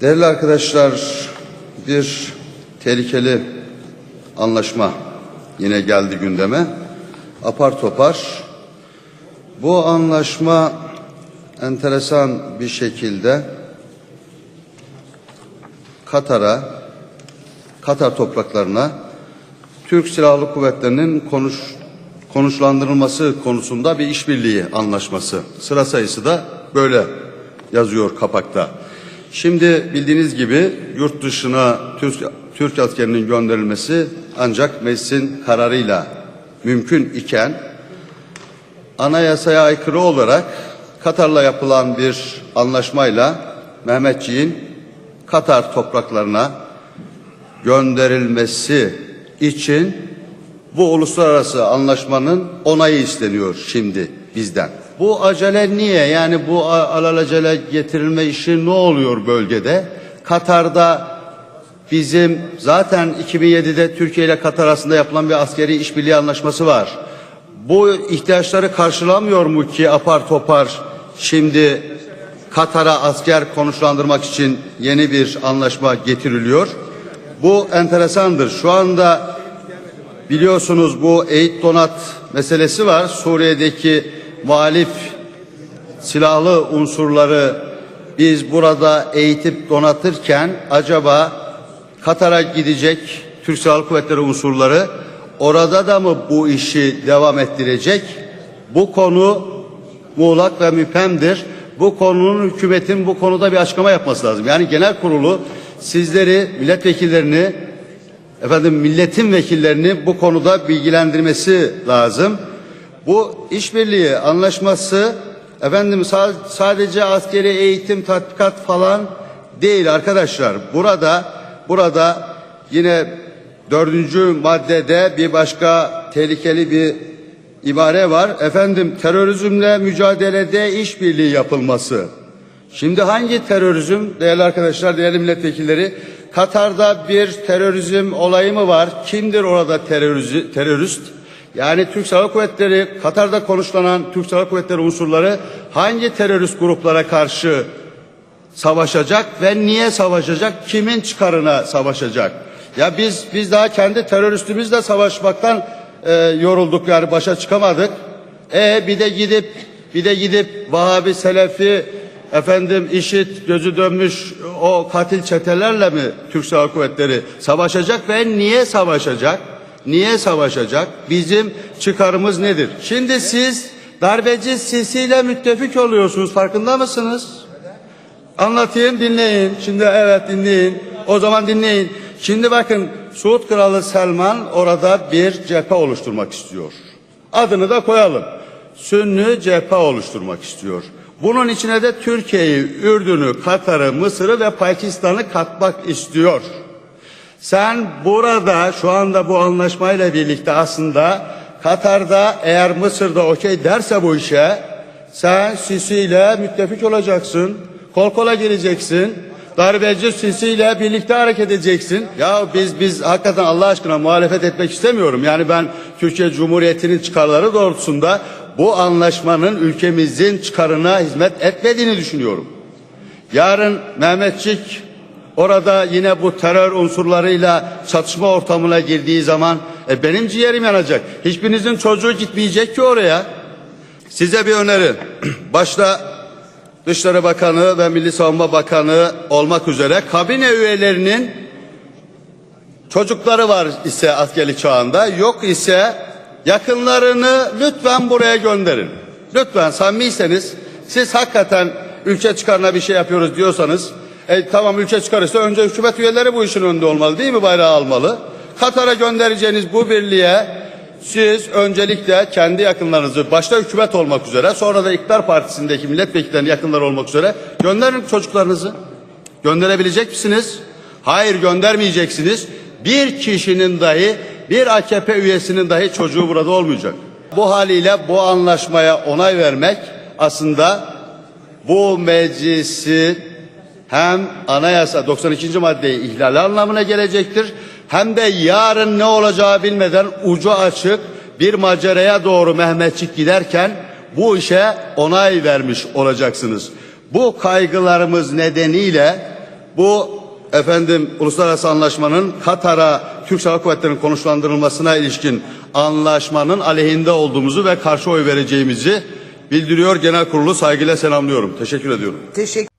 Değerli arkadaşlar, bir tehlikeli anlaşma yine geldi gündeme. Apar topar. Bu anlaşma enteresan bir şekilde Katar'a, Katar topraklarına Türk Silahlı Kuvvetleri'nin konuş, konuşlandırılması konusunda bir işbirliği anlaşması. Sıra sayısı da böyle yazıyor kapakta. Şimdi bildiğiniz gibi yurt dışına Türk, Türk askerinin gönderilmesi ancak meclisin kararıyla mümkün iken anayasaya aykırı olarak Katar'la yapılan bir anlaşmayla Mehmetçiğin Katar topraklarına gönderilmesi için bu uluslararası anlaşmanın onayı isteniyor şimdi bizden. Bu acele niye? Yani bu alelacele getirilme işi ne oluyor bölgede? Katar'da bizim zaten 2007'de Türkiye ile Katar arasında yapılan bir askeri işbirliği anlaşması var. Bu ihtiyaçları karşılamıyor mu ki apar topar şimdi Katar'a asker konuşlandırmak için yeni bir anlaşma getiriliyor. Bu enteresandır. Şu anda biliyorsunuz bu eğit donat meselesi var. Suriye'deki muhalif silahlı unsurları biz burada eğitip donatırken acaba Katar'a gidecek Türk Silahlı Kuvvetleri unsurları orada da mı bu işi devam ettirecek? Bu konu muğlak ve müphemdir. Bu konunun hükümetin bu konuda bir açıklama yapması lazım. Yani genel kurulu sizleri, milletvekillerini, efendim milletin vekillerini bu konuda bilgilendirmesi lazım. Bu işbirliği anlaşması efendim sadece askeri eğitim, tatbikat falan değil arkadaşlar. Burada burada yine dördüncü maddede bir başka tehlikeli bir ibare var. Efendim terörizmle mücadelede işbirliği yapılması. Şimdi hangi terörizm değerli arkadaşlar, değerli milletvekilleri? Katar'da bir terörizm olayı mı var? Kimdir orada terörist? terörist? Yani Türk Silahlı Kuvvetleri, Katar'da konuşlanan Türk Silahlı Kuvvetleri unsurları hangi terörist gruplara karşı savaşacak ve niye savaşacak? Kimin çıkarına savaşacak? Ya biz biz daha kendi teröristimizle savaşmaktan e, yorulduk yani başa çıkamadık. E bir de gidip bir de gidip Vahabi Selefi efendim işit gözü dönmüş o katil çetelerle mi Türk Silahlı Kuvvetleri savaşacak ve niye savaşacak? Niye savaşacak? Bizim çıkarımız nedir? Şimdi siz darbeci sisiyle müttefik oluyorsunuz. Farkında mısınız? Anlatayım dinleyin. Şimdi evet dinleyin. O zaman dinleyin. Şimdi bakın Suud Kralı Selman orada bir cephe oluşturmak istiyor. Adını da koyalım. Sünni cephe oluşturmak istiyor. Bunun içine de Türkiye'yi, Ürdün'ü, Katar'ı, Mısır'ı ve Pakistan'ı katmak istiyor. Sen burada şu anda bu anlaşmayla birlikte aslında Katar'da eğer Mısır'da okey derse bu işe sen Sisi ile müttefik olacaksın. Kol kola gireceksin. Darbeci Sisi ile birlikte hareket edeceksin. Ya biz biz hakikaten Allah aşkına muhalefet etmek istemiyorum. Yani ben Türkiye Cumhuriyeti'nin çıkarları doğrultusunda bu anlaşmanın ülkemizin çıkarına hizmet etmediğini düşünüyorum. Yarın Mehmetçik orada yine bu terör unsurlarıyla çatışma ortamına girdiği zaman e, benim ciğerim yanacak. Hiçbirinizin çocuğu gitmeyecek ki oraya. Size bir öneri. Başta Dışişleri Bakanı ve Milli Savunma Bakanı olmak üzere kabine üyelerinin çocukları var ise askerlik çağında yok ise yakınlarını lütfen buraya gönderin. Lütfen samimiyseniz siz hakikaten ülke çıkarına bir şey yapıyoruz diyorsanız e, tamam ülke çıkarırsa önce hükümet üyeleri bu işin önünde olmalı değil mi bayrağı almalı. Katar'a göndereceğiniz bu birliğe siz öncelikle kendi yakınlarınızı başta hükümet olmak üzere sonra da iktidar partisindeki milletvekillerinin yakınları olmak üzere gönderin çocuklarınızı. Gönderebilecek misiniz? Hayır göndermeyeceksiniz. Bir kişinin dahi bir AKP üyesinin dahi çocuğu burada olmayacak. Bu haliyle bu anlaşmaya onay vermek aslında bu meclisi hem anayasa 92. maddeyi ihlal anlamına gelecektir hem de yarın ne olacağı bilmeden ucu açık bir maceraya doğru Mehmetçik giderken bu işe onay vermiş olacaksınız. Bu kaygılarımız nedeniyle Bu efendim uluslararası anlaşmanın Katar'a Türk Silahlı Kuvvetleri'nin konuşlandırılmasına ilişkin anlaşmanın aleyhinde olduğumuzu ve karşı oy vereceğimizi bildiriyor. Genel kurulu saygıyla selamlıyorum. Teşekkür ediyorum. Teşekkür